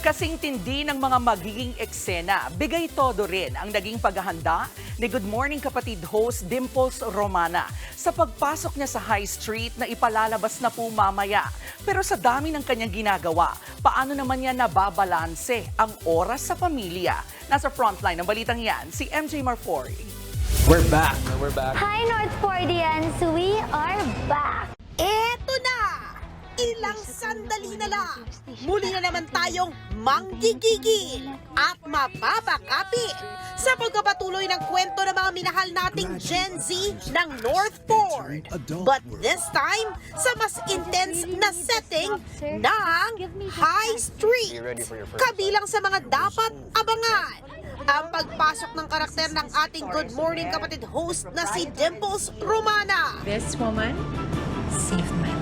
Kasing tindi ng mga magiging eksena, bigay todo rin ang naging paghahanda ni Good Morning Kapatid host Dimples Romana sa pagpasok niya sa High Street na ipalalabas na po mamaya. Pero sa dami ng kanyang ginagawa, paano naman niya nababalanse ang oras sa pamilya? Nasa frontline ng balitang yan, si MJ Marfori. We're back. We're back. Hi North Fordians, we are back! Ilang sandali na lang. Muli na naman tayong manggigigil at mapapakapit sa pagkapatuloy ng kwento ng mga minahal nating Gen Z ng North Ford. But this time, sa mas intense na setting ng High Street. Kabilang sa mga dapat abangan ang pagpasok ng karakter ng ating Good Morning Kapatid host na si Dimples Romana. This woman saved my life.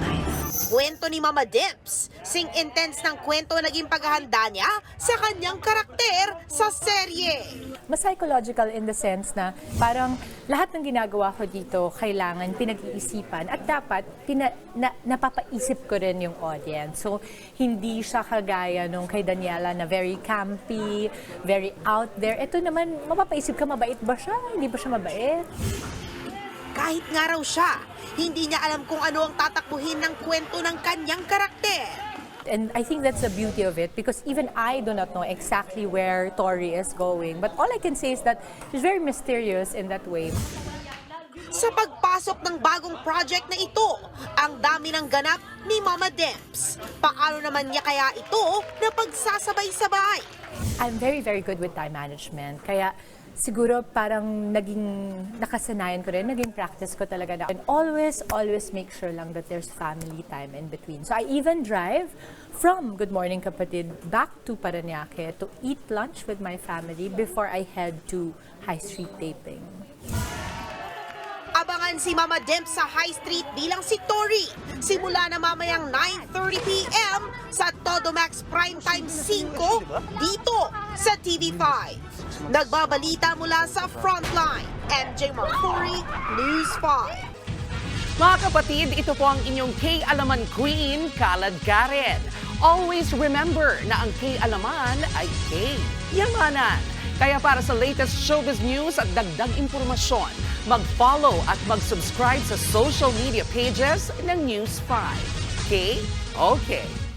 Kwento ni Mama Dips. Sing intense ng kwento naging paghahanda niya sa kanyang karakter sa serye. Mas psychological in the sense na parang lahat ng ginagawa ko dito kailangan pinag-iisipan at dapat pina, na, napapaisip ko rin yung audience. So, hindi siya kagaya nung kay Daniela na very campy, very out there. Ito naman, mapapaisip ka, mabait ba siya? Hindi ba siya mabait? Kahit nga raw siya, hindi niya alam kung ano ang tatakbuhin ng kwento ng kanyang karakter. And I think that's the beauty of it because even I do not know exactly where Tori is going. But all I can say is that she's very mysterious in that way. Sa pagpasok ng bagong project na ito, ang dami ng ganap ni Mama Dips. Paano naman niya kaya ito na pagsasabay-sabay? I'm very, very good with time management. Kaya siguro parang naging nakasanayan ko rin, naging practice ko talaga na. And always, always make sure lang that there's family time in between. So I even drive from Good Morning Kapatid back to Paranaque to eat lunch with my family before I head to High Street taping. Abangan si Mama Demp sa High Street bilang si Tori. Simula na mamayang 9.30pm sa Todo Max Primetime 5 dito sa TV5. Nagbabalita mula sa Frontline, MJ Marfuri, News 5. Mga kapatid, ito po ang inyong K-Alaman Queen, Kalad Karen. Always remember na ang K-Alaman ay K-Yamanan. Kaya para sa latest showbiz news at dagdag impormasyon, mag-follow at mag-subscribe sa social media pages ng News 5. K? Okay.